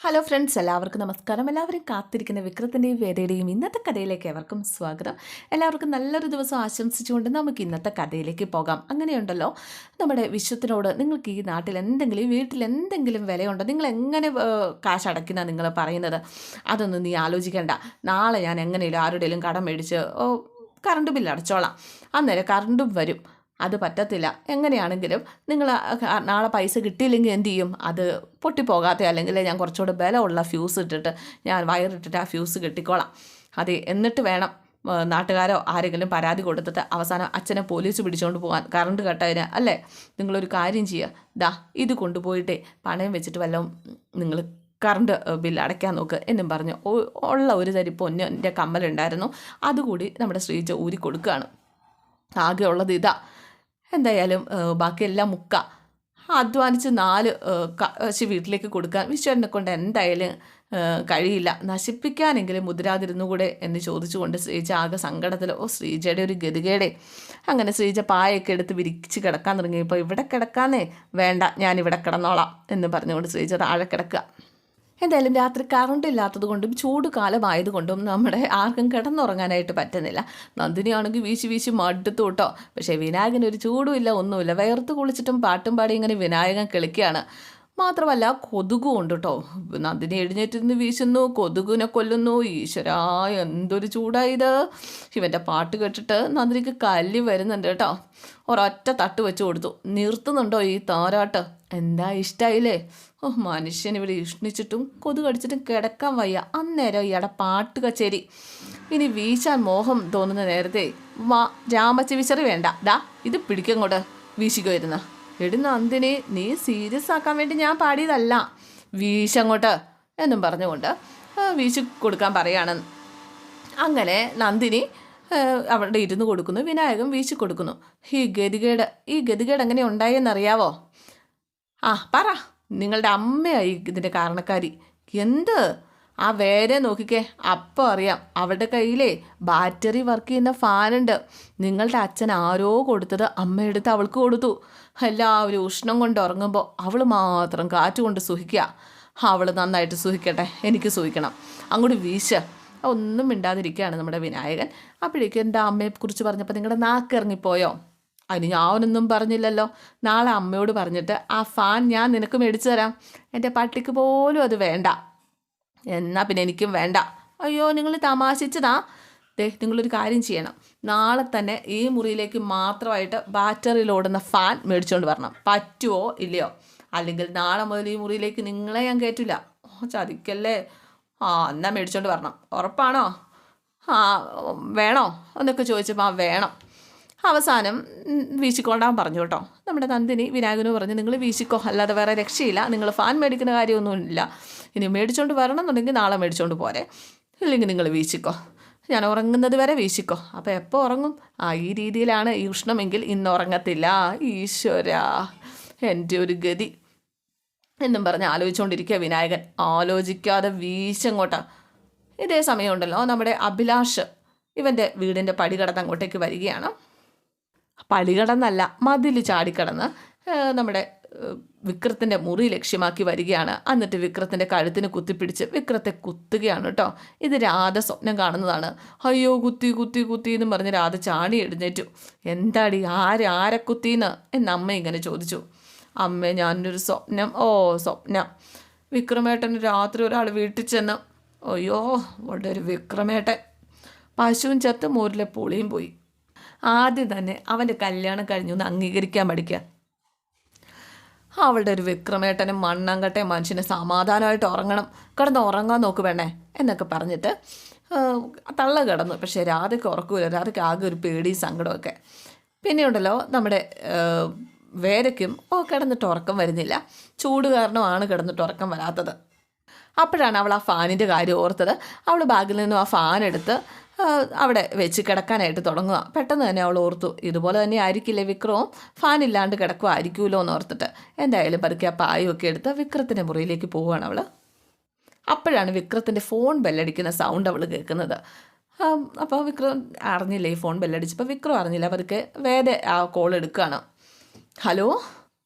Hello friends എല്ലാവർക്കും നമസ്കാരം. എല്ലാവരും കാത്തിരിക്കുന്ന വിക്രത്തിന്റെയും വേദയുടെയും ഇന്നത്തെ കഥയിലേക്ക് എവർക്കും സ്വാഗതം. എല്ലാവർക്കും നല്ലൊരു ദിവസം ആശംസിച്ചുകൊണ്ട് നമുക്ക് ഇന്നത്തെ കഥയിലേക്ക് പോകാം. അങ്ങനെയുണ്ടല്ലോ നമ്മുടെ വിശ്വത്തിനോട് നിങ്ങൾക്ക് ഈ നാട്ടിൽ എന്തെങ്കിലും വീട്ടിൽ എന്തെങ്കിലും വിലയുണ്ടോ? നിങ്ങൾ എങ്ങനെ കാശ് അടയ്ക്കുന്ന നിങ്ങൾ പറയുന്നത്? അതൊന്നും നീ ആലോചിക്കേണ്ട. നാളെ ഞാൻ എങ്ങനെയും ആരുടെയും കടം മേടിച്ച് കറണ്ട് ബില്ല് അടച്ചോളാം. അന്നേരം കറണ്ടും വരും. അത് പറ്റത്തില്ല. എങ്ങനെയാണെങ്കിലും നിങ്ങൾ നാളെ പൈസ കിട്ടിയില്ലെങ്കിൽ എന്ത് ചെയ്യും? അത് പൊട്ടിപ്പോകാത്ത അല്ലെങ്കിൽ ഞാൻ കുറച്ചുകൂടെ ബലമുള്ള ഫ്യൂസ് ഇട്ടിട്ട് ഞാൻ വയറിട്ടിട്ട് ആ ഫ്യൂസ് കെട്ടിക്കോളാം. അതെ എന്നിട്ട് വേണം നാട്ടുകാരോ ആരെങ്കിലും പരാതി കൊടുത്തിട്ട് അവസാനം അച്ഛനെ പോലീസ് പിടിച്ചുകൊണ്ട് പോകാൻ കറണ്ട് കട്ടതിന് അല്ലേ? നിങ്ങളൊരു കാര്യം ചെയ്യുക ദാ ഇത് കൊണ്ടുപോയിട്ടേ. പണയം വെച്ചിട്ട് വല്ലതും നിങ്ങൾ കറണ്ട് ബില്ല് അടയ്ക്കാൻ നോക്ക് എന്നും പറഞ്ഞു. ഉള്ള ഒരു തരി പൊന്നിന്റെ കമ്മലുണ്ടായിരുന്നു. അതുകൂടി നമ്മുടെ ശ്രീജ ഊരി കൊടുക്കുകയാണ് ആകെ ഉള്ളത് ഇതാ. എന്തായാലും ബാക്കിയെല്ലാം മുക്ക. അധ്വാനിച്ച് നാല് കശി വീട്ടിലേക്ക് കൊടുക്കാൻ വിശ്വനെ കൊണ്ട് എന്തായാലും കഴിയില്ല. നശിപ്പിക്കാനെങ്കിലും മുതിരാതിരുന്നുകൂടെ എന്ന് ചോദിച്ചുകൊണ്ട് ശ്രീജ ആകെ സങ്കടത്തിൽ ഓ ശ്രീജയുടെ ഒരു ഗതികേടെ. അങ്ങനെ ശ്രീജ പായൊക്കെ എടുത്ത് വിരിച്ച് കിടക്കാൻ തുടങ്ങിയപ്പോൾ ഇവിടെ കിടക്കാന്നേ? വേണ്ട ഞാനിവിടെ കിടന്നോളാം എന്ന് പറഞ്ഞുകൊണ്ട് ശ്രീജ താഴെ കിടക്കുക. എന്തായാലും രാത്രി കറണ്ട് ഇല്ലാത്തത് കൊണ്ടും ചൂട് കാലമായതുകൊണ്ടും നമ്മുടെ ആർക്കും കിടന്നുറങ്ങാനായിട്ട് പറ്റുന്നില്ല. നന്ദിനിയാണെങ്കിൽ വീശി വീശി മടുത്തു കേട്ടോ. പക്ഷേ വിനായകൻ ഒരു ചൂടുമില്ല ഒന്നുമില്ല. വയർത്ത് കുളിച്ചിട്ടും പാട്ടും പാടി ഇങ്ങനെ വിനായകൻ കളിക്കുകയാണ്. മാത്രമല്ല കൊതുകും ഉണ്ട് കേട്ടോ നന്ദിനി എഴുന്നേറ്റിരുന്ന് വീശുന്നു കൊതുകിനെ കൊല്ലുന്നു. ഈശ്വരാ എന്തൊരു ചൂടായത് ഇവന്റെ പാട്ട് കേട്ടിട്ട് നന്ദിനിക്ക് കല്ലി വരുന്നുണ്ട് കേട്ടോ. ഒരൊറ്റ തട്ട് വെച്ച് കൊടുത്തു. നിർത്തുന്നുണ്ടോ ഈ താരാട്ട്? എന്താ ഇഷ്ടായില്ലേ? ഓ മനുഷ്യൻ ഇവിടെ ഇഷ്ണിച്ചിട്ടും കൊതു കടിച്ചിട്ടും കിടക്കാൻ വയ്യ. അന്നേരം ഇയാടെ പാട്ട് കച്ചേരി. ഇനി വീശാൻ മോഹം തോന്നുന്ന നേരത്തെ വാ രാമച്ചി വിശറി വേണ്ട. ദാ ഇത് പിടിക്കങ്ങോട്ട് വീശിക്കുമായിരുന്നു എടി നന്ദിനി നീ സീരിയസ് ആക്കാൻ വേണ്ടി ഞാൻ പാടിയതല്ല. വീശങ്ങോട്ട് എന്നും പറഞ്ഞുകൊണ്ട് വീശു കൊടുക്കാൻ പറയാണ്. അങ്ങനെ നന്ദിനി അവിടെ ഇരുന്ന് കൊടുക്കുന്നു വിനായകൻ വീശി കൊടുക്കുന്നു. ഈ ഗതികേട് ഈ ഗതികേട് എങ്ങനെ ഉണ്ടായെന്നറിയാവോ? ആ പറ. നിങ്ങളുടെ അമ്മയായി ഇതിന്റെ കാരണക്കാരി. എന്ത്? ആ വേരെ നോക്കിക്കേ അപ്പോൾ അറിയാം. അവളുടെ കയ്യിലേ ബാറ്ററി വർക്ക് ചെയ്യുന്ന ഫാനുണ്ട്. നിങ്ങളുടെ അച്ഛൻ ആരോ കൊടുത്തത് അമ്മയെടുത്ത് അവൾക്ക് കൊടുത്തു. എല്ലാവരും ഉഷ്ണം കൊണ്ട് ഉറങ്ങുമ്പോൾ അവൾ മാത്രം കാറ്റ് കൊണ്ട് സുഹിക്കുക അവൾ നന്നായിട്ട് സുഖിക്കട്ടെ. എനിക്ക് സുഖിക്കണം. അങ്ങോട്ട് വീശ. ഒന്നും മിണ്ടാതിരിക്കുകയാണ് നമ്മുടെ വിനായകൻ. അപ്പോഴേക്കും എന്റെ അമ്മയെക്കുറിച്ച് പറഞ്ഞപ്പോൾ നിങ്ങളുടെ നാക്ക് ഇറങ്ങിപ്പോയോ? അതിന് ഞാനൊന്നും പറഞ്ഞില്ലല്ലോ. നാളെ അമ്മയോട് പറഞ്ഞിട്ട് ആ ഫാൻ ഞാൻ നിനക്ക് മേടിച്ചു തരാം. എന്റെ പട്ടിക്ക് പോലും അത് വേണ്ട. എന്നാൽ പിന്നെ എനിക്കും വേണ്ട. അയ്യോ നിങ്ങൾ തമാശിച്ചതാ. ദേ നിങ്ങളൊരു കാര്യം ചെയ്യണം. നാളെ തന്നെ ഈ മുറിയിലേക്ക് മാത്രമായിട്ട് ബാറ്ററിയിൽ ഓടുന്ന ഫാൻ മേടിച്ചുകൊണ്ട് വരണം. പറ്റുമോ ഇല്ലയോ? അല്ലെങ്കിൽ നാളെ മുതൽ ഈ മുറിയിലേക്ക് നിങ്ങളെ ഞാൻ കയറ്റില്ല ഓ ചതിക്കല്ലേ. ആ എന്നാൽ മേടിച്ചുകൊണ്ട് വരണം. ഉറപ്പാണോ? ആ വേണോ? എന്നൊക്കെ ചോദിച്ചപ്പോൾ ആ വേണം. അവസാനം വീശിക്കോണ്ടാൻ പറഞ്ഞു കേട്ടോ. നമ്മുടെ നന്ദിനി വിനായകനു പറഞ്ഞു നിങ്ങൾ വീശിക്കോ അല്ലാതെ വേറെ രക്ഷയില്ല. നിങ്ങൾ ഫാൻ മേടിക്കുന്ന കാര്യമൊന്നുമില്ല. ഇനി മേടിച്ചോണ്ട് വരണം എന്നുണ്ടെങ്കിൽ നാളെ മേടിച്ചോണ്ട് പോരെ. ഇല്ലെങ്കിൽ നിങ്ങൾ വീശിക്കോ. ഞാൻ ഉറങ്ങുന്നത് വരെ വീശിക്കോ. അപ്പോൾ എപ്പോൾ ഉറങ്ങും? ആ ഈ രീതിയിലാണ് ഈ ഉഷ്ണമെങ്കിൽ ഇന്ന് ഉറങ്ങത്തില്ല. ഈശ്വര എന്റെ ഒരു ഗതി. എന്നും പറഞ്ഞ് ആലോചിച്ചുകൊണ്ടിരിക്കുക വിനായകൻ. ആലോചിക്കാതെ വീശങ്ങോട്ടാണ് ഇതേ സമയമുണ്ടല്ലോ നമ്മുടെ അഭിലാഷ് ഇവന്റെ വീടിന്റെ പടി കടന്ന് അങ്ങോട്ടേക്ക് വരികയാണ്. പടി കടന്നല്ല മതിൽ ചാടിക്കടന്ന് നമ്മുടെ വിക്രത്തിന്റെ മുറി ലക്ഷ്യമാക്കി വരികയാണ്. എന്നിട്ട് വിക്രത്തിന്റെ കഴുത്തിന് കുത്തിപ്പിടിച്ച് വിക്രത്തെ കുത്തുകയാണ് കേട്ടോ. ഇത് രാധ സ്വപ്നം കാണുന്നതാണ്. അയ്യോ കുത്തി കുത്തി കുത്തി എന്ന് പറഞ്ഞ് രാധ ചാടി എഴുന്നേറ്റു. എന്താടി ആര് ആരെ കുത്തിന്ന്? എന്ന് അമ്മ ഇങ്ങനെ ചോദിച്ചു. അമ്മ ഞാനൊരു സ്വപ്നം ഓ സ്വപ്നം. വിക്രമേട്ടൻ രാത്രി ഒരാൾ വീട്ടിൽ ചെന്ന് അയ്യോ ഇവിടെ ഒരു വിക്രമേട്ടൻ. പശുവും ചത്ത് മോരിലെ പുളിയും പോയി. ആദ്യം തന്നെ അവന്റെ കല്യാണം കഴിഞ്ഞു എന്ന് അംഗീകരിക്കാൻ പഠിക്കുക അവളുടെ ഒരു വിക്രമേട്ടനും മണ്ണങ്കട്ടെ മനുഷ്യനെ സമാധാനമായിട്ട് ഉറങ്ങണം. കിടന്ന് ഉറങ്ങാൻ നോക്ക് വേണേ എന്നൊക്കെ പറഞ്ഞിട്ട് തള്ള കിടന്നു. പക്ഷേ രാധയ്ക്ക് ഉറക്കൂല. രാധയ്ക്ക് ആകെ ഒരു പേടിയും സങ്കടമൊക്കെ പിന്നെയുണ്ടല്ലോ നമ്മുടെ വേരയ്ക്കും ഓ കിടന്നിട്ട് ഉറക്കം വരുന്നില്ല. ചൂട് കാരണമാണ് കിടന്നിട്ട് ഉറക്കം വരാത്തത്. അപ്പോഴാണ് അവൾ ആ ഫാനിന്റെ കാര്യം ഓർത്തത്. അവൾ ബാഗിൽ നിന്നും ആ ഫാൻ എടുത്ത് അവിടെ വെച്ച് കിടക്കാനായിട്ട് തുടങ്ങുക. പെട്ടെന്ന് തന്നെ അവൾ ഓർത്തു ഇതുപോലെ തന്നെ ആയിരിക്കില്ലേ വിക്രവും? ഫാൻ ഇല്ലാണ്ട് കിടക്കുമായിരിക്കുമല്ലോ എന്ന് ഓർത്തിട്ട് എന്തായാലും പതുക്കെ ആ പായൊക്കെ എടുത്ത് വിക്രത്തിന്റെ മുറിയിലേക്ക് പോവുകയാണ് അവൾ അപ്പോഴാണ് വിക്രത്തിന്റെ ഫോൺ ബെല്ലടിക്കുന്ന സൗണ്ട് അവൾ കേൾക്കുന്നത്. അപ്പോൾ വിക്രം അറിഞ്ഞില്ല ഈ ഫോൺ ബെല്ലടിച്ചപ്പോൾ വിക്രം അറിഞ്ഞില്ല? പതുക്കെ വേറെ ആ കോൾ എടുക്കുകയാണ്. ഹലോ?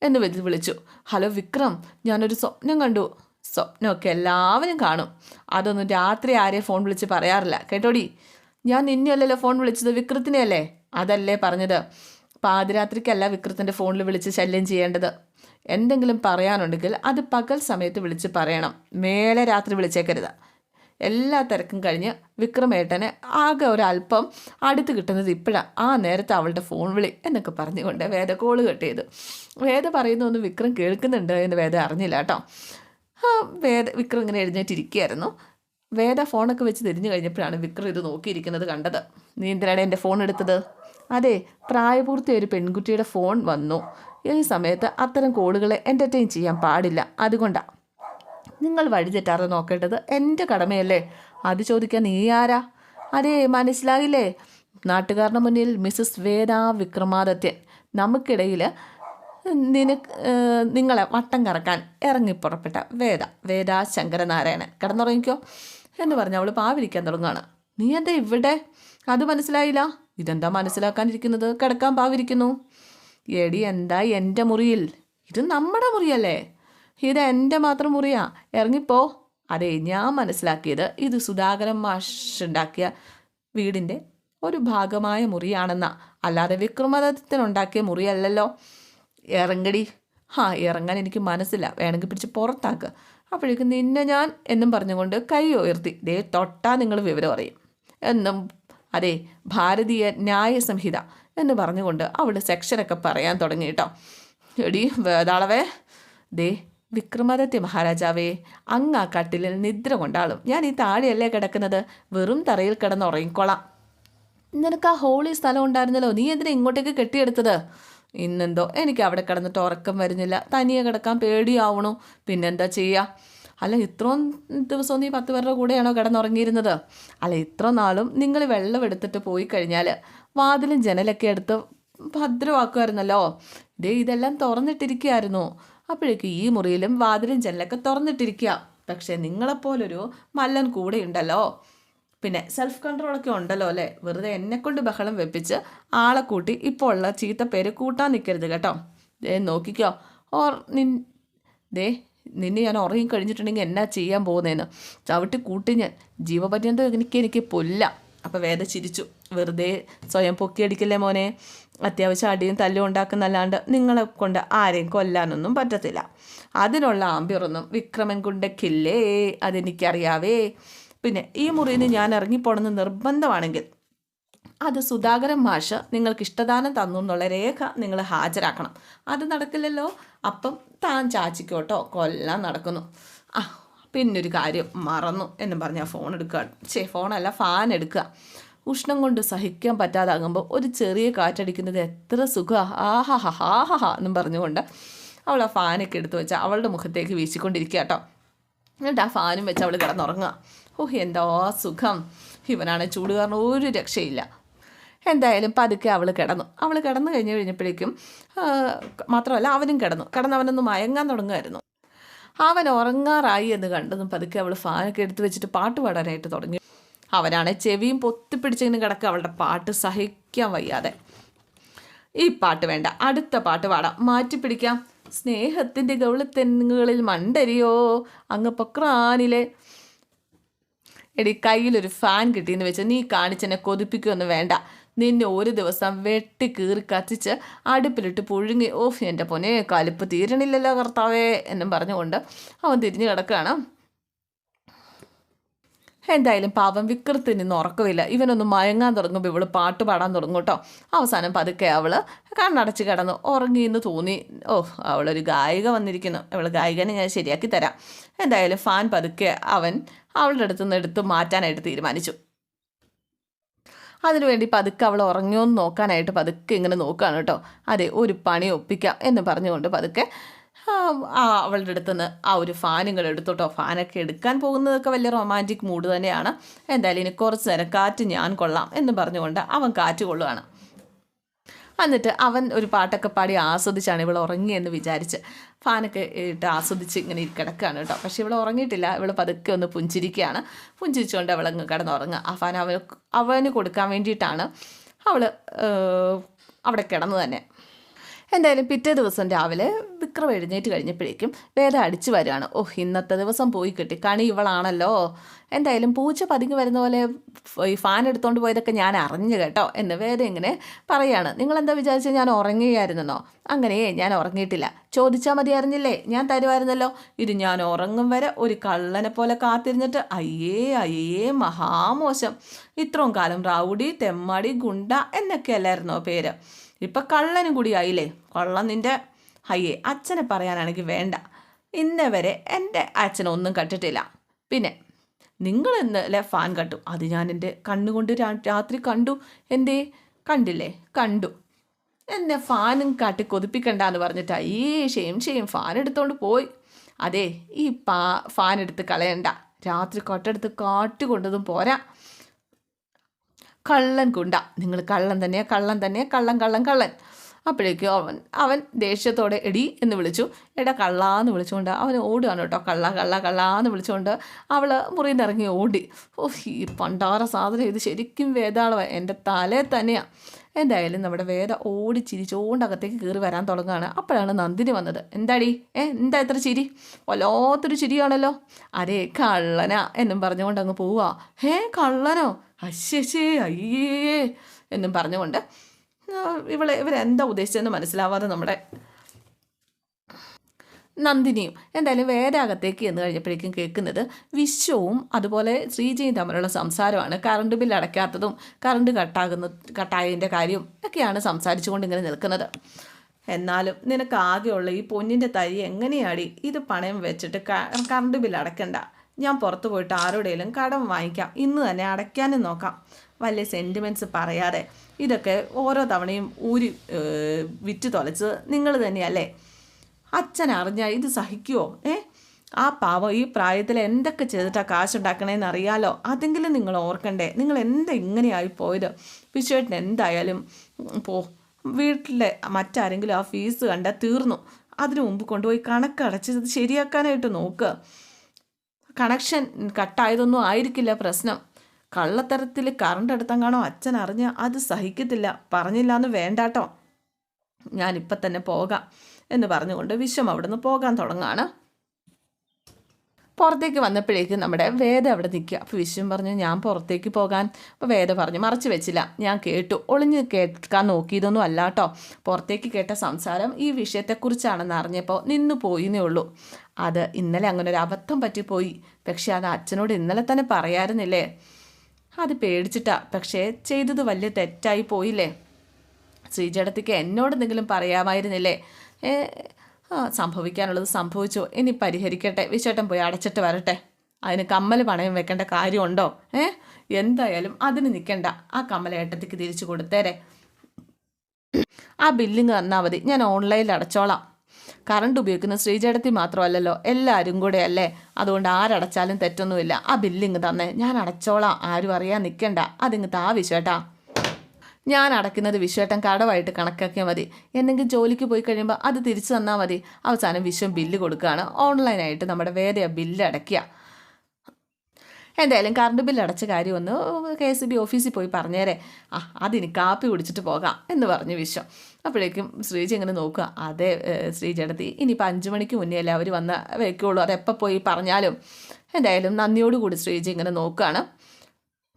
എന്ന് വിളിച്ചു. ഹലോ വിക്രം ഞാനൊരു സ്വപ്നം കണ്ടു. സ്വപ്നമൊക്കെ എല്ലാവരും കാണും. അതൊന്നും രാത്രി ആരെയും ഫോൺ വിളിച്ച് പറയാറില്ല. കേട്ടോടി? ഞാൻ നിന്നെയല്ലല്ലോ ഫോൺ വിളിച്ചത് വിക്രത്തിനെയല്ലേ? അതല്ലേ പറഞ്ഞത്. പാതിരാത്രിക്കല്ല വിക്രത്തിന്റെ ഫോണിൽ വിളിച്ച് ശല്യം ചെയ്യേണ്ടത്. എന്തെങ്കിലും പറയാനുണ്ടെങ്കിൽ അത് പകൽ സമയത്ത് വിളിച്ച് പറയണം. മേലെ രാത്രി വിളിച്ചേക്കരുത്. എല്ലാ തിരക്കും കഴിഞ്ഞ് വിക്രമേട്ടനെ ആകെ ഒരല്പം അടുത്ത് കിട്ടുന്നത് ഇപ്പോഴാണ് ആ നേരത്തെ അവളുടെ ഫോൺ വിളി എന്നൊക്കെ പറഞ്ഞുകൊണ്ട് വേദ കോൾ കട്ട് ചെയ്തു. വേദ പറയുന്നൊന്നും വിക്രം കേൾക്കുന്നുണ്ട് എന്ന് വേദ അറിഞ്ഞില്ല കേട്ടോ. വേദ വിക്രം ഇങ്ങനെ എഴുന്നേറ്റിരിക്കുകയായിരുന്നു. വേദ ഫോണൊക്കെ വെച്ച് തിരിഞ്ഞു കഴിഞ്ഞപ്പോഴാണ് വിക്രം ഇത് നോക്കിയിരിക്കുന്നത് കണ്ടത്. നീ എന്തിനാണ് എന്റെ ഫോൺ എടുത്തത്? അതെ പ്രായപൂർത്തിയ ഒരു പെൺകുട്ടിയുടെ ഫോൺ വന്നു. ഈ സമയത്ത് അത്തരം കോളുകളെ എന്റർടൈൻ ചെയ്യാൻ പാടില്ല. അതുകൊണ്ടാണ് നിങ്ങൾ വഴി തെറ്റാതെ നോക്കേണ്ടത് എന്റെ കടമയല്ലേ? അത് ചോദിക്കാൻ നീ ആരാ? അതെ മനസ്സിലായില്ലേ? നാട്ടുകാരുടെ മുന്നിൽ മിസ്സസ് വേദ വിക്രമാദിത്യൻ. നമുക്കിടയിൽ നിനക്ക് നിങ്ങളെ വട്ടം കറക്കാൻ ഇറങ്ങിപ്പുറപ്പെട്ട വേദ വേദ ശങ്കരനാരായണൻ കിടന്നുറങ്ങിക്കോ? എന്ന് പറഞ്ഞ് അവൾ പാവിരിക്കാൻ തുടങ്ങുകയാണ്. നീ എന്താ ഇവിടെ? അത് മനസ്സിലായില്ല. ഇതെന്താ മനസ്സിലാക്കാനിരിക്കുന്നത്? കിടക്കാൻ പാവിരിക്കുന്നു. എടി എന്താ എന്റെ മുറിയിൽ? ഇത് നമ്മുടെ മുറിയല്ലേ? ഇത് എന്റെ മാത്രം മുറിയാ. ഇറങ്ങിപ്പോ. അതെ ഞാൻ മനസ്സിലാക്കിയത് ഇത് സുധാകരൻ മാഷ് ഉണ്ടാക്കിയ വീടിന്റെ ഒരു ഭാഗമായ മുറിയാണെന്നാ. അല്ലാതെ വിക്രമാദിത്യനുണ്ടാക്കിയ മുറിയല്ലല്ലോ. ഇറങ്ങടി. ആ ഇറങ്ങാൻ എനിക്ക് മനസ്സില്ല. വേണമെങ്കിൽ പിടിച്ച് പുറത്താക്ക്. അപ്പോഴേക്കും നിന്നെ ഞാൻ എന്നും പറഞ്ഞുകൊണ്ട് കൈ ഉയർത്തി ദേ തൊട്ടാ നിങ്ങൾ വിവരം അറിയും. എന്നും അതെ ഭാരതീയ ന്യായ സംഹിത എന്ന് പറഞ്ഞുകൊണ്ട് അവൾ സെക്ഷനൊക്കെ പറയാൻ തുടങ്ങി കേട്ടോ. എടി വേതാളവേ ദേ വിക്രമാദിത്യ മഹാരാജാവേ അങ്ങ് ആ കട്ടിലിൽ നിദ്ര കൊണ്ടാളും ഞാൻ ഈ താഴെയല്ലേ കിടക്കുന്നത്? വെറും തറയിൽ കിടന്നുറങ്ങിക്കോളാം നിനക്ക് ആ ഹോളി സ്ഥലം ഉണ്ടായിരുന്നല്ലോ നീ എന്തിനാ ഇങ്ങോട്ടേക്ക് കെട്ടിയെടുത്തത്? ഇന്നെന്തോ? എനിക്ക് അവിടെ കിടന്നിട്ട് ഉറക്കം വരുന്നില്ല. തനിയെ കിടക്കാൻ പേടിയാവണു. പിന്നെന്താ ചെയ്യുക അല്ല ഇത്രയും ദിവസവും നീ പത്ത് പേരുടെ കൂടെയാണോ കിടന്നുറങ്ങിയിരുന്നത്? അല്ല ഇത്ര നാളും നിങ്ങൾ വെള്ളം എടുത്തിട്ട് പോയി കഴിഞ്ഞാൽ വാതിലും ജനലൊക്കെ എടുത്ത് ഭദ്രമാക്കുമായിരുന്നല്ലോ. ദേ ഇതെല്ലാം തുറന്നിട്ടിരിക്കുകയായിരുന്നു. അപ്പോഴേക്കും ഈ മുറിയിലും വാതിലും ജനലൊക്കെ തുറന്നിട്ടിരിക്കുക. പക്ഷേ നിങ്ങളെപ്പോലൊരു മല്ലൻ കൂടെയുണ്ടല്ലോ. പിന്നെ സെൽഫ് കൺട്രോളൊക്കെ ഉണ്ടല്ലോ അല്ലേ? വെറുതെ എന്നെക്കൊണ്ട് ബഹളം വെപ്പിച്ച് ആളെ കൂട്ടി ഇപ്പോൾ ഉള്ള ചീത്ത പേര് കൂട്ടാൻ നിൽക്കരുത് കേട്ടോ. ദേ നോക്കിക്കോ. ഓർ നിൻ ദേ നിന്നെ ഞാൻ ഉറങ്ങി കഴിഞ്ഞിട്ടുണ്ടെങ്കിൽ എന്നാ ചെയ്യാൻ പോകുന്നതെന്ന് ചവിട്ടി കൂട്ടി ഞാൻ ജീവപര്യന്തം എനിക്ക് എനിക്ക് പൊല്ല. അപ്പോൾ വേദ ചിരിച്ചു. വെറുതെ സ്വയം പൊക്കിയടിക്കില്ലേ മോനെ? അത്യാവശ്യം അടിയും തല്ലും ഉണ്ടാക്കുന്നല്ലാണ്ട് നിങ്ങളെ കൊണ്ട് ആരെയും കൊല്ലാനൊന്നും പറ്റത്തില്ല. അതിനുള്ള ആംബിയറൊന്നും വിക്രമൻ കൊണ്ടക്കില്ലേ അതെനിക്കറിയാവേ. പിന്നെ ഈ മുറിയിൽ നിന്ന് ഞാൻ ഇറങ്ങിപ്പോണമെന്ന് നിർബന്ധമാണെങ്കിൽ അത് സുധാകരൻ മാഷ് നിങ്ങൾക്ക് ഇഷ്ടദാനം തന്നു എന്നുള്ള രേഖ നിങ്ങൾ ഹാജരാക്കണം. അത് നടക്കില്ലല്ലോ? അപ്പം താൻ ചാച്ചിക്കോട്ടോ? കൊല്ലാൻ നടക്കുന്നു. ആ പിന്നൊരു കാര്യം മറന്നു എന്നും പറഞ്ഞാൽ ഫോൺ എടുക്കുക ചേ ഫോണല്ല ഫാൻ എടുക്കുക ഉഷ്ണം കൊണ്ട് സഹിക്കാൻ പറ്റാതാകുമ്പോൾ ഒരു ചെറിയ കാറ്റടിക്കുന്നത് എത്ര സുഖമാണ് ആഹാ ഹാ എന്നും പറഞ്ഞുകൊണ്ട് അവൾ ആ ഫാനൊക്കെ എടുത്തു വെച്ചാൽ അവളുടെ മുഖത്തേക്ക് വീശിക്കൊണ്ടിരിക്കുക കേട്ടോ എന്നിട്ട് ആ ഫാനും വെച്ച് അവൾ കിടന്നുറങ്ങുക. ഓ എന്താ സുഖം. ഇവനാണ് ചൂട് കാരണം ഒരു രക്ഷയില്ല. എന്തായാലും പതുക്കെ അവൾ കിടന്നു. അവൾ കിടന്നു കഴിഞ്ഞ് കഴിഞ്ഞപ്പോഴേക്കും മാത്രമല്ല അവനും കിടന്നു. കിടന്ന് അവനൊന്ന് മയങ്ങാൻ തുടങ്ങുമായിരുന്നു. അവൻ ഉറങ്ങാറായി എന്ന് കണ്ടതും പതുക്കെ അവൾ ഫാനൊക്കെ എടുത്ത് വെച്ചിട്ട് പാട്ട് പാടാനായിട്ട് തുടങ്ങി. അവനാണെ ചെവിയും പൊത്തിപ്പിടിച്ചിങ്ങനെ കിടക്കുക. അവളുടെ പാട്ട് സഹിക്കാൻ വയ്യാതെ. ഈ പാട്ട് വേണ്ട. അടുത്ത പാട്ട് പാടാം. മാറ്റിപ്പിടിക്കാം സ്നേഹത്തിന്റെ ഗൗളത്തെന്നുകളിൽ മണ്ടരിയോ? അങ്ങ് പൊക്രാനിലെ എടി കയ്യിലൊരു ഫാൻ കിട്ടിയെന്ന് വെച്ച് നീ കാണിച്ചെന്നെ കൊതിപ്പിക്കുകയൊന്നും വേണ്ട. നിന്നെ ഒരു ദിവസം വെട്ടി കീറി കത്തിച്ച് അടുപ്പിലിട്ട് പുഴുങ്ങി ഓഫ് എന്റെ പൊന്നെ കലിപ്പ് തീരണില്ലല്ലോ കർത്താവേ എന്നും പറഞ്ഞുകൊണ്ട് അവൻ തിരിഞ്ഞു കിടക്കുകയാണ്. എന്തായാലും പാവം വിക്രത്തിന് ഇന്ന് ഉറക്കമില്ല. ഇവനൊന്ന് മയങ്ങാൻ തുടങ്ങുമ്പോൾ ഇവൾ പാട്ട് പാടാൻ തുടങ്ങും കേട്ടോ. അവസാനം പതുക്കെ അവൾ കണ്ണടച്ച് കിടന്നു ഉറങ്ങി എന്ന് തോന്നി. ഓ അവളൊരു ഗായിക വന്നിരിക്കുന്നു. അവൾ ഗായികനെ ഞാൻ ശരിയാക്കി തരാം. എന്തായാലും ഫാൻ പതുക്കെ അവൻ അവളുടെ അടുത്ത് നിന്ന് എടുത്ത് മാറ്റാനായിട്ട് തീരുമാനിച്ചു. അതിനുവേണ്ടി പതുക്കെ അവൾ ഉറങ്ങിയോ എന്ന് നോക്കാനായിട്ട് പതുക്കെ ഇങ്ങനെ നോക്കുകയാണ് കേട്ടോ. അതെ ഒരു പണി ഒപ്പിക്കാം എന്ന് പറഞ്ഞുകൊണ്ട് പതുക്കെ അവളുടെ അടുത്ത് നിന്ന് ആ ഒരു ഫാനുകൾ എടുത്തോട്ടോ. ഫാനൊക്കെ എടുക്കാൻ പോകുന്നതൊക്കെ വലിയ റൊമാന്റിക് മൂഡ് തന്നെയാണ്. എന്തായാലും ഇനി കുറച്ച് നേരം കാറ്റ് ഞാൻ കൊള്ളാം എന്ന് പറഞ്ഞുകൊണ്ട് അവൻ കാറ്റ് കൊള്ളുകയാണ് എന്നിട്ട് അവൻ ഒരു പാട്ടൊക്കെ പാടി ആസ്വദിച്ചാണ് ഇവൾ ഉറങ്ങിയെന്ന് വിചാരിച്ച് ഫാനൊക്കെ ഇട്ട് ആസ്വദിച്ച് ഇങ്ങനെ കിടക്കുകയാണ് കേട്ടോ. പക്ഷെ ഇവൾ ഉറങ്ങിയിട്ടില്ല. ഇവൾ പതുക്കെ ഒന്ന് പുഞ്ചിരിക്കുകയാണ്. പുഞ്ചിരിച്ചുകൊണ്ട് അവളങ്ങ് കിടന്നുറങ്ങുക. ആ ഫാൻ അവന് അവന് കൊടുക്കാൻ വേണ്ടിയിട്ടാണ് അവൾ അവിടെ കിടന്നു തന്നെ. എന്തായാലും പിറ്റേ ദിവസം രാവിലെ വിക്രം എഴുന്നേറ്റ് കഴിഞ്ഞപ്പോഴേക്കും വേദ അടിച്ചു വരികയാണ്. ഓഹ് ഇന്നത്തെ ദിവസം പോയി കിട്ടി. കണി ഇവളാണല്ലോ. എന്തായാലും പൂച്ച പതുങ്ങി വരുന്ന പോലെ ഈ ഫാൻ എടുത്തുകൊണ്ട് പോയതൊക്കെ ഞാൻ അറിഞ്ഞു കേട്ടോ എന്ന് വേദ ഇങ്ങനെ പറയാണ്. നിങ്ങളെന്താ വിചാരിച്ചാൽ ഞാൻ ഉറങ്ങുകയായിരുന്നെന്നോ? അങ്ങനെയേ ഞാൻ ഉറങ്ങിയിട്ടില്ല. ചോദിച്ചാൽ മതിയായിരുന്നില്ലേ ഞാൻ തരുമായിരുന്നല്ലോ. ഇത് ഞാൻ ഉറങ്ങും വരെ ഒരു കള്ളനെ പോലെ കാത്തിരുന്നിട്ട് അയ്യേ അയ്യേ മഹാമോശം. ഇത്രയും കാലം റൗഡി തെമ്മാടി ഗുണ്ട എന്നൊക്കെയല്ലായിരുന്നോ പേര്? ഇപ്പം കള്ളനും കൂടി ആയില്ലേ? കള്ളൻ നിന്റെ അയ്യേ അച്ഛനെ പറയാനാണെങ്കിൽ വേണ്ട. ഇന്നേ വരെ എന്റെ അച്ഛനൊന്നും കണ്ടിട്ടില്ല. പിന്നെ നിങ്ങൾ ഇന്നലെ ഫാൻ കട്ടു അത് ഞാൻ എന്റെ കണ്ണുകൊണ്ട് രാത്രി കണ്ടു. എന്തേ? കണ്ടില്ലേ? കണ്ടു. എന്നെ ഫാനും കാട്ടി കൊതിപ്പിക്കണ്ട എന്ന് പറഞ്ഞിട്ട് ഈ ഷെയും ഷെയും ഫാൻ എടുത്തോണ്ട് പോയി. അതെ ഈ പാ ഫാൻ എടുത്ത് കളയണ്ട. രാത്രി കൊട്ടെടുത്ത് കാട്ടി കൊണ്ടതും പോരാ. കള്ളൻ കുണ്ട. നിങ്ങൾ കള്ളൻ തന്നെയാ കള്ളൻ തന്നെയാ കള്ളൻ കള്ളൻ കള്ളൻ. അപ്പോഴേക്കും അവൻ അവൻ ദേഷ്യത്തോടെ എടി എന്ന് വിളിച്ചു. എടാ കള്ളാന്ന് വിളിച്ചുകൊണ്ട് അവൻ ഓടുകയാണ് കേട്ടോ. കള്ള കള്ള കള്ളാന്ന് വിളിച്ചുകൊണ്ട് അവൾ മുറിയിൽ നിന്ന് ഇറങ്ങി ഓടി. ഓ ഈ പണ്ടാറ സാധനം ഇത് ശരിക്കും വേദാളവ. എന്റെ തലേ തന്നെയാണ് എന്തായാലും നമ്മുടെ വേദ ഓടി ചിരിച്ചുകൊണ്ട് അകത്തേക്ക് കയറി വരാൻ തുടങ്ങുകയാണ്. അപ്പോഴാണ് നന്ദിനി വന്നത്. എന്താടി? ഏ എന്താ ഇത്ര ചിരി? വല്ലാത്തൊരു ചിരിയാണല്ലോ. അരേ കള്ളനാ എന്നും പറഞ്ഞുകൊണ്ട് അങ്ങ് പോവാ ഹേ കള്ളനോ? അശ്ശേ അയ്യേ എന്നും പറഞ്ഞുകൊണ്ട് ഇവളെ ഇവരെന്താ ഉദ്ദേശിച്ചതെന്ന് മനസ്സിലാവാതെ നമ്മുടെ നന്ദിനിയും എന്തായാലും വേദാകത്തേക്ക് എന്ന് കഴിഞ്ഞപ്പോഴേക്കും കേൾക്കുന്നത് വിശ്വവും അതുപോലെ ശ്രീജയും തമ്മിലുള്ള സംസാരമാണ്. കറണ്ട് ബില്ല് അടയ്ക്കാത്തതും കറണ്ട് കട്ടാകുന്ന കട്ടായതിന്റെ കാര്യവും ഒക്കെയാണ് സംസാരിച്ചുകൊണ്ട് ഇങ്ങനെ നിൽക്കുന്നത്. എന്നാലും നിനക്ക് ആകെയുള്ള ഈ പൊന്നിന്റെ തരി എങ്ങനെയാടി? ഇത് പണയം വെച്ചിട്ട് കറണ്ട് ബില്ല് അടയ്ക്കണ്ട. ഞാൻ പുറത്തു പോയിട്ട് ആരോടെങ്കിലും കടം വാങ്ങിക്കാം. ഇന്ന് തന്നെ അടയ്ക്കാനും നോക്കാം. വലിയ സെന്റിമെന്റ്സ് പറയാതെ ഇതൊക്കെ ഓരോ തവണയും ഊരി വിറ്റ് തൊലച്ച് നിങ്ങൾ തന്നെയല്ലേ? അച്ഛൻ അറിഞ്ഞാൽ ഇത് സഹിക്കുമോ ഏ? ആ പാവം ഈ പ്രായത്തിൽ എന്തൊക്കെ ചെയ്തിട്ടാണ് കാശുണ്ടാക്കണേന്ന് അറിയാലോ? അതെങ്കിലും നിങ്ങൾ ഓർക്കണ്ടേ. നിങ്ങൾ എന്താ ഇങ്ങനെയായി പോയത്? വിശ്വേട്ടൻ എന്തായാലും പോ. വീട്ടിലെ മറ്റാരെങ്കിലും ആ ഫീസ് കണ്ടാൽ തീർന്നു. അതിനു മുമ്പ് കൊണ്ടുപോയി കണക്കടച്ച് ശരിയാക്കാനായിട്ട് നോക്കുക കണക്ഷൻ കട്ടായതൊന്നും ആയിരിക്കില്ല പ്രശ്നം. കള്ളത്തരത്തിൽ കറണ്ട് എടുത്തെങ്ങാണോ അച്ഛൻ അറിഞ്ഞ് അത് സഹിക്കത്തില്ല. പറഞ്ഞില്ല എന്ന് വേണ്ടാട്ടോ. ഞാനിപ്പം തന്നെ പോകാം എന്ന് പറഞ്ഞുകൊണ്ട് വിശ്വം അവിടുന്ന് പോകാൻ തുടങ്ങാണ് പുറത്തേക്ക് വന്നപ്പോഴേക്കും നമ്മുടെ വേദ അവിടെ നിൽക്കുക. അപ്പോൾ വിശ്വം പറഞ്ഞു ഞാൻ പുറത്തേക്ക് പോകാൻ. അപ്പോൾ വേദ പറഞ്ഞു മറച്ചു വെച്ചില്ല. ഞാൻ കേട്ടു. ഒളിഞ്ഞ് കേൾക്കാൻ നോക്കിയതൊന്നും അല്ല കേട്ടോ. പുറത്തേക്ക് കേട്ട സംസാരം ഈ വിഷയത്തെക്കുറിച്ചാണെന്ന് അറിഞ്ഞപ്പോൾ നിന്നു പോയിന്നേ ഉള്ളൂ. അത് ഇന്നലെ അങ്ങനെ ഒരു അബദ്ധം പറ്റിപ്പോയി. പക്ഷേ അത് അച്ഛനോട് ഇന്നലെ തന്നെ പറയാറുന്നില്ലേ അത് പേടിച്ചിട്ടാ. പക്ഷേ ചെയ്തത് വലിയ തെറ്റായി പോയില്ലേ? ശ്രീജടത്തിക്ക് എന്നോട് എന്തെങ്കിലും പറയാമായിരുന്നില്ലേ? സംഭവിക്കാനുള്ളത് സംഭവിച്ചു. ഇനി പരിഹരിക്കട്ടെ. വിശേട്ടൻ പോയി അടച്ചിട്ട് വരട്ടെ. അതിന് കമ്മൽ പണയം വെക്കേണ്ട കാര്യമുണ്ടോ? ഏ? എന്തായാലും അതിന് നിൽക്കണ്ട ആ കമ്മൽ ഏട്ടത്തിക്ക് തിരിച്ചു കൊടുത്തേരെ. ആ ബില്ലിങ് തന്നാൽ മതി. ഞാൻ ഓൺലൈനിൽ അടച്ചോളാം. കറണ്ട് ഉപയോഗിക്കുന്ന ശ്രീചേടത്തി മാത്രമല്ലല്ലോ എല്ലാവരും കൂടെ അല്ലേ? അതുകൊണ്ട് ആരടച്ചാലും തെറ്റൊന്നുമില്ല. ആ ബില്ലിങ് തന്നെ. ഞാൻ അടച്ചോളാം. ആരും അറിയാൻ നിൽക്കണ്ട അതിങ്ങ് താ വിശേട്ടാ ഞാൻ അടയ്ക്കുന്നത് വിശ്വേട്ടൻ കടവായിട്ട് കണക്കാക്കിയാൽ മതി. എന്തെങ്കിലും ജോലിക്ക് പോയി കഴിയുമ്പോൾ അത് തിരിച്ചു തന്നാൽ മതി. അവസാനം വിശ്വം ബില്ല് കൊടുക്കുകയാണ്. ഓൺലൈനായിട്ട് നമ്മുടെ വേറെ ബില്ല് അടയ്ക്കുക എന്തായാലും കറണ്ട് ബില്ല് അടച്ച കാര്യം ഒന്ന് കെ എസ് ബി ഓഫീസിൽ പോയി പറഞ്ഞേരെ. ആ അതിന് കാപ്പി കുടിച്ചിട്ട് പോകാം എന്ന് പറഞ്ഞു വിശ്വം. അപ്പോഴേക്കും ശ്രീജി ഇങ്ങനെ നോക്കുക. അതെ ശ്രീജടത്തി ഇനിയിപ്പോൾ അഞ്ച് മണിക്ക് മുന്നേ അല്ലേ അവർ വന്ന വയ്ക്കുള്ളൂ അതെപ്പോൾ പോയി പറഞ്ഞാലും. എന്തായാലും നന്ദിയോടുകൂടി ശ്രീജി ഇങ്ങനെ നോക്കുകയാണ്.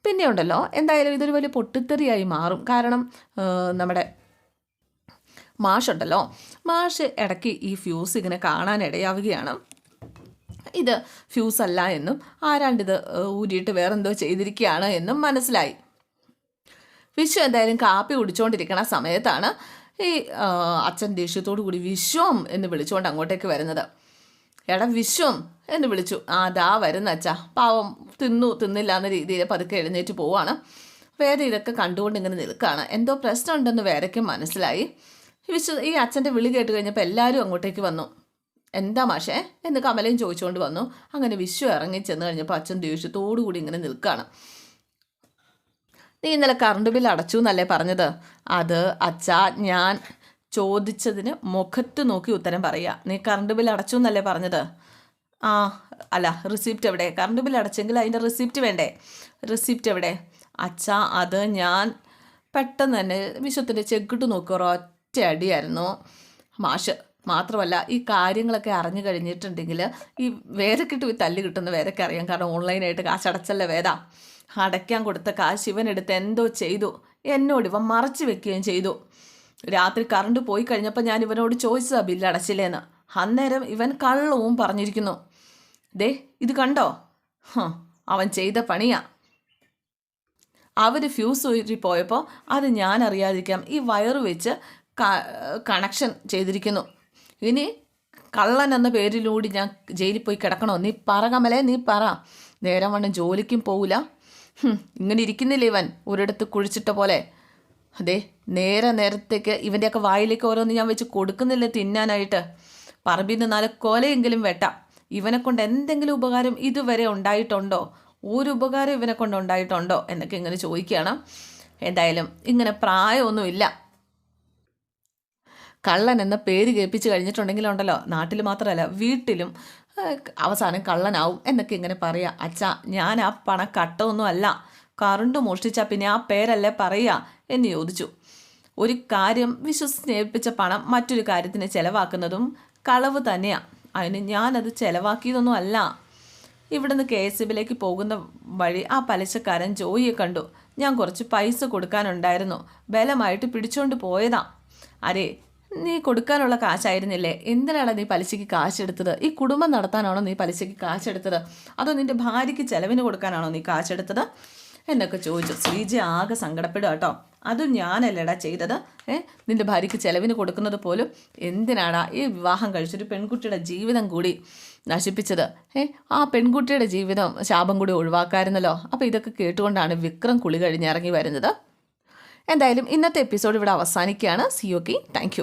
പിന്നെ ഉണ്ടല്ലോ എന്തായാലും ഇതൊരു വലിയ പൊട്ടിത്തെറിയായി മാറും. കാരണം നമ്മുടെ മാഷുണ്ടല്ലോ. മാഷ് ഇടയ്ക്ക് ഈ ഫ്യൂസ് ഇങ്ങനെ കാണാൻ ഇടയാവുകയാണ്. ഇത് ഫ്യൂസ് അല്ല എന്നും ആരാണ്ടിത് ഊരിയിട്ട് വേറെന്തോ ചെയ്തിരിക്കുകയാണ് എന്നും മനസ്സിലായി. വിശ്വം എന്തായാലും കാപ്പി കുടിച്ചുകൊണ്ടിരിക്കണ സമയത്താണ് ഈ അച്ഛൻ ദേഷ്യത്തോടു കൂടി വിശ്വം എന്ന് വിളിച്ചുകൊണ്ട് അങ്ങോട്ടേക്ക് വരുന്നത്. എടാ വിശ്വം എന്ന് വിളിച്ചു. ആ ദാ വരുന്ന അച്ഛാ. പാവം തിന്നു തിന്നില്ല എന്ന രീതിയിൽ പതുക്കെ എഴുന്നേറ്റ് പോവാണ്. വേറെ ഇതൊക്കെ കണ്ടുകൊണ്ട് ഇങ്ങനെ നിൽക്കുകയാണ് എന്തോ പ്രശ്നമുണ്ടെന്ന് വേറെക്കും മനസ്സിലായി. വിശ്വ ഈ അച്ഛന്റെ വിളി കേട്ട് കഴിഞ്ഞപ്പോൾ എല്ലാവരും അങ്ങോട്ടേക്ക് വന്നു. എന്താ മാഷേ? എന്ന് കമലയും ചോദിച്ചുകൊണ്ട് വന്നു. അങ്ങനെ വിശ്വ ഇറങ്ങി ചെന്ന് കഴിഞ്ഞപ്പോൾ അച്ഛൻ ദേഷ്യത്തോടു കൂടി ഇങ്ങനെ നിൽക്കുകയാണ് നീ ഇന്നലെ കറണ്ട് ബിൽ അടച്ചു എന്നല്ലേ പറഞ്ഞത്? അത് അച്ഛാ ഞാൻ ചോദിച്ചതിന് മുഖത്ത് നോക്കി ഉത്തരം പറയുക നീ കറണ്ട് ബിൽ അടച്ചു എന്നല്ലേ പറഞ്ഞത്? ആ അല്ല റിസിപ്റ്റ് എവിടെ? കറണ്ട് ബിൽ അടച്ചെങ്കിൽ അതിന്റെ റിസിപ്റ്റ് വേണ്ടേ? റിസിപ്റ്റ് എവിടെ? അച്ഛാ അത് ഞാൻ പെട്ടെന്ന് തന്നെ വിശ്വത്തിന്റെ ചെക്കിട്ട് നോക്കുക ഒറ്റ അടിയായിരുന്നു. മാഷ് മാത്രമല്ല ഈ കാര്യങ്ങളൊക്കെ അറിഞ്ഞു കഴിഞ്ഞിട്ടുണ്ടെങ്കിൽ ഈ വേദക്കിട്ട് തല്ല് കിട്ടുന്ന വേദയ്ക്ക് അറിയാം. കാരണം ഓൺലൈനായിട്ട് കാശ് അടച്ചല്ലേ വേദ. അടയ്ക്കാൻ കൊടുത്ത കാശ് ഇവനെടുത്ത് എന്തോ ചെയ്തു. എന്നോട് ഇവ മറച്ചു വെക്കുകയും ചെയ്തു. രാത്രി കറണ്ട് പോയി കഴിഞ്ഞപ്പോൾ ഞാൻ ഇവനോട് ചോദിച്ചതാണ് ബില്ല് അടച്ചില്ലേന്ന് അന്നേരം ഇവൻ കള്ളവും പറഞ്ഞിരിക്കുന്നു. ദേ ഇത് കണ്ടോ? അവൻ ചെയ്ത പണിയാ. അവർ ഫ്യൂസ് ഊരി പോയപ്പോൾ അത് ഞാൻ അറിയാതിരിക്കാം ഈ വയറ് വെച്ച് കണക്ഷൻ ചെയ്തിരിക്കുന്നു. ഇനി കള്ളൻ എന്ന പേരിലൂടെ ഞാൻ ജയിലിൽ പോയി കിടക്കണോ? നീ പറ കമലേ നീ പറ. നേരം വണ്ണം ജോലിക്കും പോവില്ല ഇങ്ങനെ ഇരിക്കുന്നില്ല ഇവൻ? ഒരിടത്ത് കുഴിച്ചിട്ട പോലെ. അതെ നേരെ നേരത്തേക്ക് ഇവന്റെയൊക്കെ വായിലേക്ക് ഓരോന്ന് ഞാൻ വെച്ച് കൊടുക്കുന്നില്ല തിന്നാനായിട്ട്? പറമ്പിൽ നിന്ന് നാല് കൊലയെങ്കിലും വെട്ടാം. ഇവനെ കൊണ്ട് എന്തെങ്കിലും ഉപകാരം ഇതുവരെ ഉണ്ടായിട്ടുണ്ടോ? ഒരു ഉപകാരം ഇവനെ കൊണ്ട് ഉണ്ടായിട്ടുണ്ടോ? എന്നൊക്കെ ഇങ്ങനെ ചോദിക്കുകയാണ്. എന്തായാലും ഇങ്ങനെ പ്രായമൊന്നുമില്ല. കള്ളൻ എന്ന പേര് കേൾപ്പിച്ച് കഴിഞ്ഞിട്ടുണ്ടെങ്കിലുണ്ടല്ലോ. നാട്ടിൽ മാത്രമല്ല വീട്ടിലും അവസാനം കള്ളനാവും എന്നൊക്കെ ഇങ്ങനെ പറയുക അച്ഛാ ഞാൻ ആ പണ കട്ടൊന്നും അല്ല കറണ്ട് മോഷ്ടിച്ചാൽ പിന്നെ ആ പേരല്ലേ പറയുക എന്ന് ചോദിച്ചു. ഒരു കാര്യം വിശ്വസിച്ച് ഏൽപ്പിച്ച പണം മറ്റൊരു കാര്യത്തിന് ചെലവാക്കുന്നതും കളവ് തന്നെയാണ് അതിന് ഞാനത് ചിലവാക്കിയതൊന്നും അല്ല. ഇവിടുന്ന് കെ എസ് ബിയിലേക്ക് പോകുന്ന വഴി ആ പലിശക്കാരൻ ജോയിയെ കണ്ടു. ഞാൻ കുറച്ച് പൈസ കൊടുക്കാനുണ്ടായിരുന്നു. ബലമായിട്ട് പിടിച്ചുകൊണ്ട് പോയതാ. അരേ നീ കൊടുക്കാനുള്ള കാശായിരുന്നില്ലേ? എന്തിനാണ് നീ പലിശയ്ക്ക് കാശെടുത്തത്? ഈ കുടുംബം നടത്താനാണോ നീ പലിശയ്ക്ക് കാശെടുത്തത്? അതോ നിന്റെ ഭാര്യയ്ക്ക് ചെലവിന് കൊടുക്കാനാണോ നീ കാശെടുത്തത്? എന്നൊക്കെ ചോദിച്ചു. ശ്രീജി ആകെ സങ്കടപ്പെടുക കേട്ടോ. അതും ഞാനല്ലടാ ചെയ്തത്. ഏ നിന്റെ ഭാര്യയ്ക്ക് ചിലവിന് കൊടുക്കുന്നത് പോലും എന്തിനാടാ ഈ വിവാഹം കഴിച്ചൊരു പെൺകുട്ടിയുടെ ജീവിതം കൂടി നശിപ്പിച്ചത്? ഏ ആ പെൺകുട്ടിയുടെ ജീവിതം ശാപം കൂടി ഒഴിവാക്കായിരുന്നല്ലോ. അപ്പോൾ ഇതൊക്കെ കേട്ടുകൊണ്ടാണ് വിക്രം കുളി കഴിഞ്ഞിറങ്ങി വരുന്നത്. എന്തായാലും ഇന്നത്തെ എപ്പിസോഡ് ഇവിടെ അവസാനിക്കുകയാണ്. C okay thank